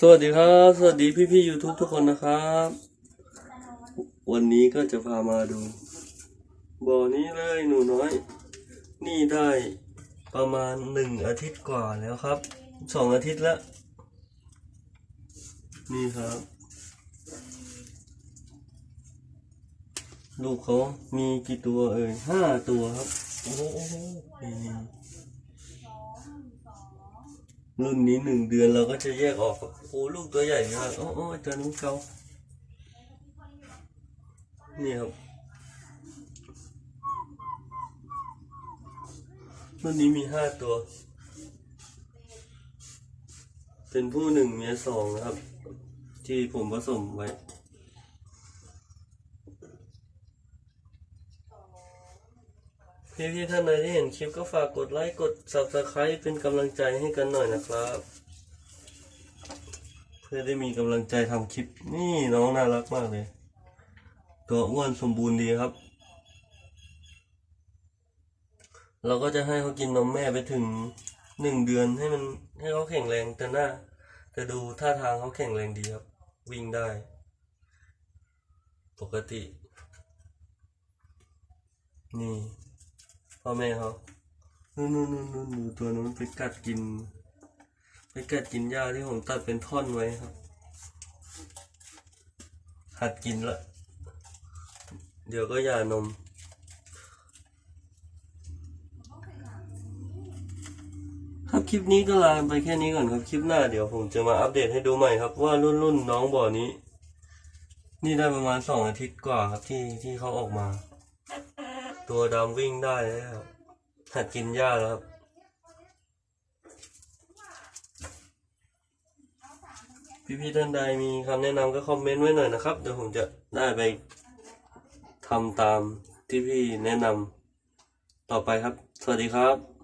สวัสดีครับ สวัสดีพี่พี่ยูทูบทุกคนนะครับ วันนี้ก็จะพามาดูบ่อนี้เลยหนูน้อย นี่ได้ประมาณหนึ่งอาทิตย์กว่าแล้วครับสองอาทิตย์แล้วนี่ครับ ลูกเขามีกี่ตัวเอ่ยห้าตัวครับ โอ้โหนี่ รุ่นนี้หนึ่งเดือนเราก็จะแยกออก โอ้ลูกตัวใหญ่มากโอ้โอ้ตัวนู้นเขานี่ครับรุ่นนี้มีห้าตัว เป็นผู้หนึ่งเมียสองครับ ที่ผมผสมไว้ พี่พี่ๆท่านใดที่เห็นคลิปก็ฝากกดไลค์กด subscribe เป็นกำลังใจให้กันหน่อยนะครับ เพื่อได้มีกำลังใจทำคลิปนี่น้องน่ารักมากเลย ตัวอ้วนสมบูรณ์ดีครับ เราก็จะให้เขากินนมแม่ไปถึงหนึ่งเดือนให้มันให้เขาแข็งแรงแต่หน้าแต่ดูท่าทางเขาแข็งแรงดีครับ วิ่งได้ ปกติ นี่ พ่อแม่เขานู่นนู่นนู่นนู่นดูตัวนู้นไปกัดกิน ไปกัดกินหญ้าที่ผมตัดเป็นท่อนไว้ครับ หัดกินละ เดี๋ยวก็ยานมครับคลิปนี้ก็ลาไปแค่นี้ก่อนครับคลิปหน้าเดี๋ยวผมจะมาอัปเดตให้ดูใหม่ครับ ว่ารุ่นรุ่นน้องบ่อนี้ นี่ได้ประมาณสองอาทิตย์กว่าครับที่ที่เขาออกมา ตัวดำวิ่งได้แล้วหัดกินหญ้าแล้วครับ พี่ๆท่านใดมีคำแนะนำก็คอมเมนต์ไว้หน่อยนะครับ เดี๋ยวผมจะได้ไปทำตามที่พี่แนะนำต่อไปครับ สวัสดีครับ